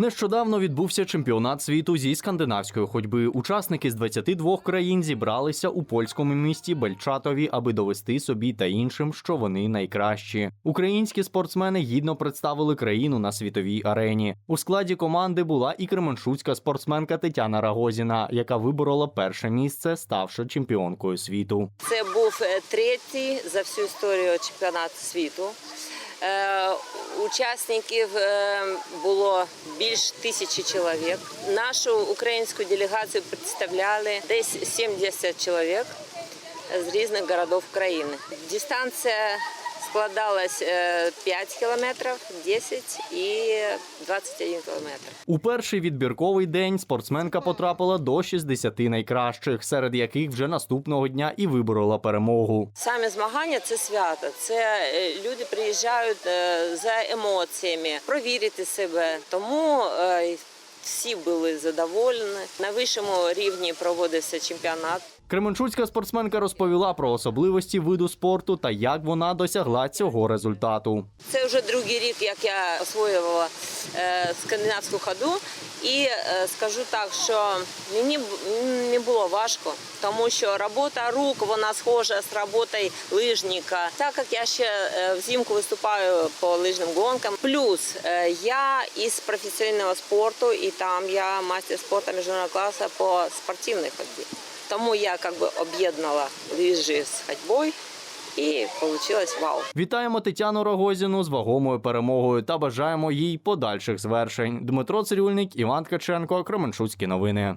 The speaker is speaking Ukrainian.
Нещодавно відбувся чемпіонат світу зі скандинавської ходьби. Учасники з 22 країн зібралися у польському місті Бельчатові, аби довести собі та іншим, що вони найкращі. Українські спортсмени гідно представили країну на світовій арені. У складі команди була і кременчуцька спортсменка Тетяна Рагозіна, яка виборола перше місце, ставши чемпіонкою світу. Це був е, третій за всю історію чемпіонат світу. Е, Учасників е, було більш тисячі чоловік. Нашу українську делегацію представляли десь 70 чоловік з різних городів країни. Дистанція складалась е, 5 кілометрів, 10 і 21 кілометр. У перший відбірковий день спортсменка потрапила до 60 найкращих, серед яких вже наступного дня і виборола перемогу. Самі змагання це свято. Це е, люди приїжджають е, за емоціями, провірити себе. Тому е, всі були задоволені. На вищому рівні проводився чемпіонат. Кременчуцька спортсменка розповіла про особливості виду спорту та як вона досягла цього результату. Це вже другий рік, як я освоювала е, скандинавську ходу. І е, скажу так, що мені не було важко, тому що робота рук вона схожа з роботою лижника. Так як я ще е, взимку виступаю по лижним гонкам. Плюс я із професійного спорту, і там я мастер спорту міжнародного класу по спортивній ходьбі. Тому я как бы об'єднала лижі з ходьбою і вийшло вау. Вітаємо Тетяну Рогозіну з вагомою перемогою та бажаємо їй подальших звершень. Дмитро Цирюльник, Іван Ткаченко, Кременчуцькі новини.